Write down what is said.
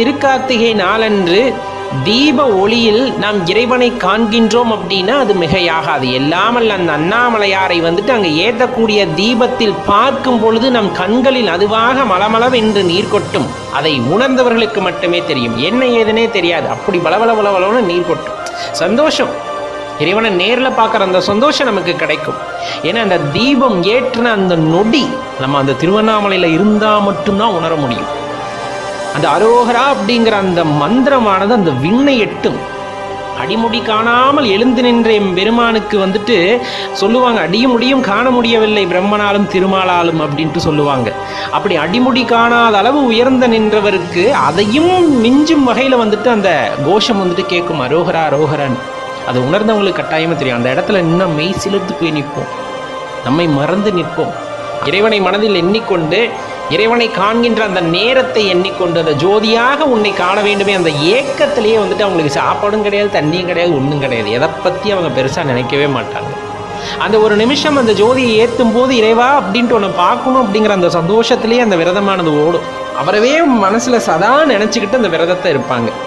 திருக்கார்த்திகை நாளன்று தீப ஒளியில் நாம் இறைவனை காண்கின்றோம் அப்படின்னா அது மிகையாகாது. எல்லாமல் அந்த அண்ணாமலையாரை வந்துட்டு அங்கே ஏற்றக்கூடிய தீபத்தில் பார்க்கும் பொழுது நம் கண்களில் அதுவாக மலமளவென்று நீர் கொட்டும். அதை உணர்ந்தவர்களுக்கு மட்டுமே தெரியும். என்ன ஏதுனே தெரியாது. அப்படி பலபல பலபலன்னு நீர் கொட்டும். சந்தோஷம். இறைவனை நேரில் பார்க்குற அந்த சந்தோஷம் நமக்கு கிடைக்கும். ஏன்னா அந்த தீபம் ஏற்றின அந்த நொடி நம்ம அந்த திருவண்ணாமலையில் இருந்தால் மட்டும்தான் உணர முடியும். அந்த அரோகரா அப்படிங்கிற அந்த மந்திரமானது அந்த விண்ணை எட்டும். அடிமுடி காணாமல் எழுந்து நின்ற எம் பெருமானுக்கு வந்துட்டு சொல்லுவாங்க அடியும் முடியும் காண முடியவில்லை பிரம்மனாலும் திருமாலாலும் அப்படின்ட்டு சொல்லுவாங்க. அப்படி அடிமுடி காணாத அளவு உயர்ந்த நின்றவருக்கு அதையும் மிஞ்சும் வகையில் வந்துட்டு அந்த கோஷம் வந்துட்டு கேட்கும் அரோகரா அரோகரான்னு அது உணர்ந்தவங்களுக்கு கட்டாயமாக தெரியும். அந்த இடத்துல இன்னும் மெய் சிலிர்த்து போய் நிற்போம். நம்மை மறந்து நிற்போம். இறைவனை மனதில் எண்ணிக்கொண்டு இறைவனை காண்கின்ற அந்த நேரத்தை எண்ணிக்கொண்டு அந்த ஜோதியாக உன்னை காண வேண்டுமே அந்த ஏக்கத்திலேயே வந்துட்டு அவங்களுக்கு சாப்பாடும் கிடையாது தண்ணியும் கிடையாது ஒன்றும் கிடையாது. எதை பற்றி அவங்க பெருசாக நினைக்கவே மாட்டாங்க. அந்த ஒரு நிமிஷம் அந்த ஜோதியை ஏற்றும் போது இறைவா அப்படின்ட்டு ஒன்று பார்க்கணும் அப்படிங்கிற அந்த சந்தோஷத்திலேயே அந்த விரதமானது ஓடும். அவரவே மனசில் சதா நினச்சிக்கிட்டு அந்த விரதத்தை இருப்பாங்க.